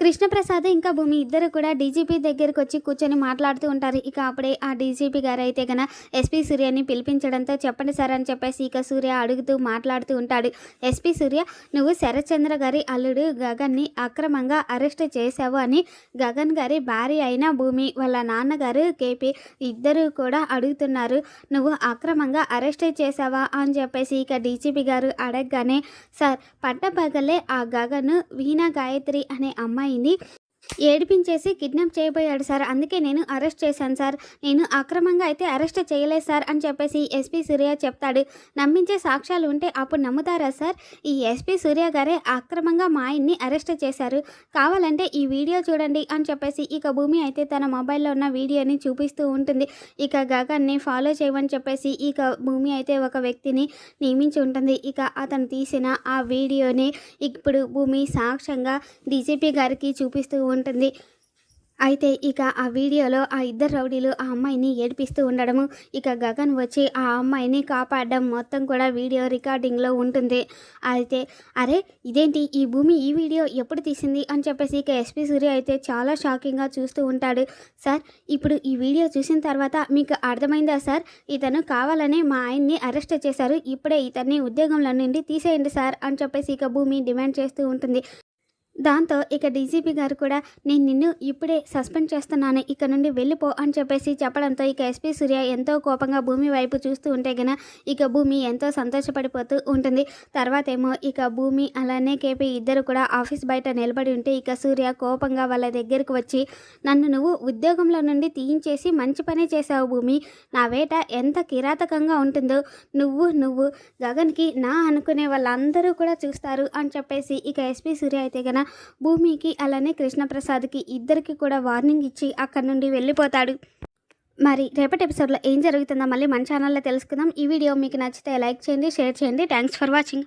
కృష్ణప్రసాద్ ఇంకా భూమి ఇద్దరు కూడా డీజీపీ దగ్గరికి వచ్చి కూర్చొని మాట్లాడుతూ ఉంటారు. ఇక అప్పుడే ఆ డీజీపీ గారు అయితే గన ఎస్పీ సూర్యని పిలిపించడంతో చెప్పండి సార్ అని చెప్పేసి ఇక సూర్య అడుగుతూ మాట్లాడుతూ ఉంటాడు. ఎస్పీ సూర్య నువ్వు శరత్చంద్ర గారి అల్లుడు గగన్ని అక్రమంగా అరెస్ట్ చేశావు అని గగన్ గారి భార్య అయిన భూమి వాళ్ళ నాన్నగారు కేపీ ఇద్దరు కూడా అడుగుతున్నారు. నువ్వు అక్రమంగా అరెస్ట్ చేశావా? అని చెప్పేసి ఇక డీజీపీ గారు అడగగానే సార్ పట్టపగలే ఆ గగన్ వీణా గాయత్రి అనే అమ్మాయి అమ్మాయిని ఏడిపించేసి కిడ్నాప్ చేయబోయాడు సార్. అందుకే నేను అరెస్ట్ చేశాను సార్. నేను అక్రమంగా అయితే అరెస్ట్ చేయలేదు సార్ అని చెప్పేసి ఎస్పీ సూర్య చెప్తాడు. నమ్మించే సాక్ష్యాలు ఉంటే అప్పుడు నమ్ముతారా సార్? ఈ ఎస్పీ సూర్య గారే అక్రమంగా మా ఆయన్ని అరెస్ట్ చేశారు. కావాలంటే ఈ వీడియో చూడండి అని చెప్పేసి ఇక భూమి అయితే తన మొబైల్లో ఉన్న వీడియోని చూపిస్తూ ఉంటుంది. ఇక గగన్ని ఫాలో చేయమని చెప్పేసి ఇక భూమి అయితే ఒక వ్యక్తిని నియమించి ఉంటుంది. ఇక అతను తీసిన ఆ వీడియోని ఇప్పుడు భూమి సాక్ష్యంగా డీజీపీ గారికి చూపిస్తూ ఉంటుంది ఉంటుంది. అయితే ఇక ఆ వీడియోలో ఆ ఇద్దరు రౌడీలు ఆ అమ్మాయిని ఏడిపిస్తూ ఉండడము. ఇక గగన్ వచ్చి ఆ అమ్మాయిని కాపాడడం మొత్తం కూడా వీడియో రికార్డింగ్లో ఉంటుంది. అయితే అరే ఇదేంటి? ఈ భూమి ఈ వీడియో ఎప్పుడు తీసింది? అని చెప్పేసి ఇక ఎస్పీ సూర్య అయితే చాలా షాకింగ్గా చూస్తూ ఉంటాడు. సార్ ఇప్పుడు ఈ వీడియో చూసిన తర్వాత మీకు అర్థమైందా సార్? ఇతను కావాలనే మా ఆయన్ని అరెస్ట్ చేశారు. ఇప్పుడే ఇతన్ని ఉద్యోగంలో నుండి తీసేయండి సార్ అని చెప్పేసి ఇక భూమి డిమాండ్ చేస్తూ ఉంటుంది. దాంతో ఇక డీజీపీ గారు కూడా నేను నిన్ను ఇప్పుడే సస్పెండ్ చేస్తున్నాను ఇక్కడ నుండి వెళ్ళిపో అని చెప్పేసి చెప్పడంతో ఇక ఎస్పీ సూర్య ఎంతో కోపంగా భూమి వైపు చూస్తూ ఉంటే గన ఇక భూమి ఎంతో సంతోషపడిపోతూ ఉంటుంది. తర్వాత ఏమో ఇక భూమి అలానే కేపీ ఇద్దరు కూడా ఆఫీస్ బయట నిలబడి ఉంటే ఇక సూర్య కోపంగా వాళ్ళ దగ్గరకు వచ్చి నన్ను నువ్వు ఉద్యోగంలో నుండి తీయించేసి మంచి పని చేశావు భూమి. నా వేట ఎంత కిరాతకంగా ఉంటుందో నువ్వు నువ్వు గగన్కి నా అనుకునే వాళ్ళందరూ కూడా చూస్తారు అని చెప్పేసి ఇక ఎస్పీ సూర్య అయితే గన భూమికి అలానే కృష్ణప్రసాద్కి ఇద్దరికి కూడా వార్నింగ్ ఇచ్చి అక్కడి నుండి వెళ్ళిపోతాడు. మరి రేపటి ఎపిసోడ్లో ఏం జరుగుతుందో మళ్ళీ మన ఛానల్లో తెలుసుకుందాం. ఈ వీడియో మీకు నచ్చితే లైక్ చేయండి షేర్ చేయండి. Thanks for watching